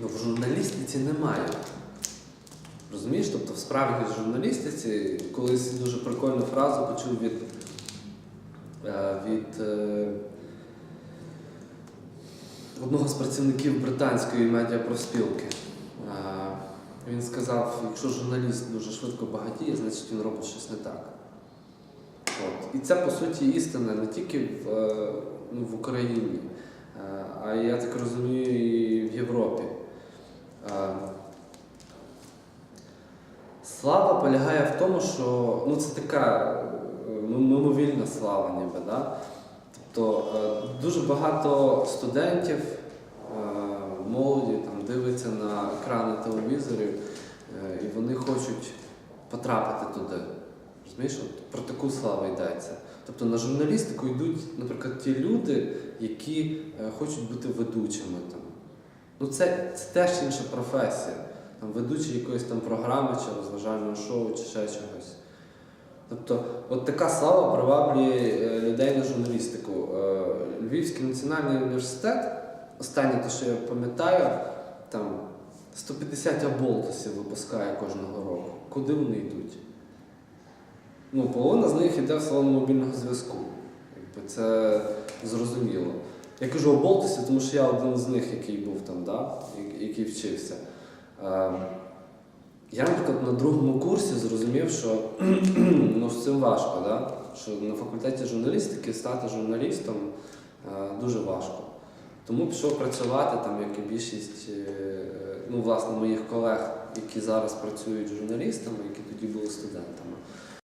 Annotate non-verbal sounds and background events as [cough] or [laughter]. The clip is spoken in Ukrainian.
Ну, в журналістиці немає. Розумієш? Тобто в справді журналістиці колись дуже прикольну фразу почув від, е, від е, одного з працівників британської медіапроспілки. Е, Він сказав, якщо журналіст дуже швидко багатіє, значить він робить щось не так. От. І це, по суті, істина не тільки в, ну, в Україні, а я так розумію, і в Європі. Е, Слава полягає в тому, що ну, це така е, ну, мимовільна слава, ніби. Да? Тобто е, дуже багато студентів, е, молоді там, дивиться на екрани телевізорів, і вони хочуть потрапити туди. Розумієш, От про таку славу йдеться. Тобто на журналістику йдуть, наприклад, ті люди, які хочуть бути ведучими. Там. Ну, це, це теж інша професія. Там, ведучий якоїсь там програми чи розважального шоу, чи ще чогось. Тобто, от така слава приваблює е, людей на журналістику. Е, Львівський національний університет, останнє те, що я пам'ятаю, там 150 аболтусів випускає кожного року. Куди вони йдуть? Ну, половина з них йде в салон мобільного зв'язку. Якби це зрозуміло. Я кажу оболтусів, тому що я один з них, який був там, да? який вчився. Е, я, наприклад, на другому курсі зрозумів, що [clears throat] ну, з цим важко, да? що на факультеті журналістики стати журналістом е, дуже важко. Тому пішов працювати, там, як і більшість е, ну, власне, моїх колег, які зараз працюють журналістами, які тоді були студентами.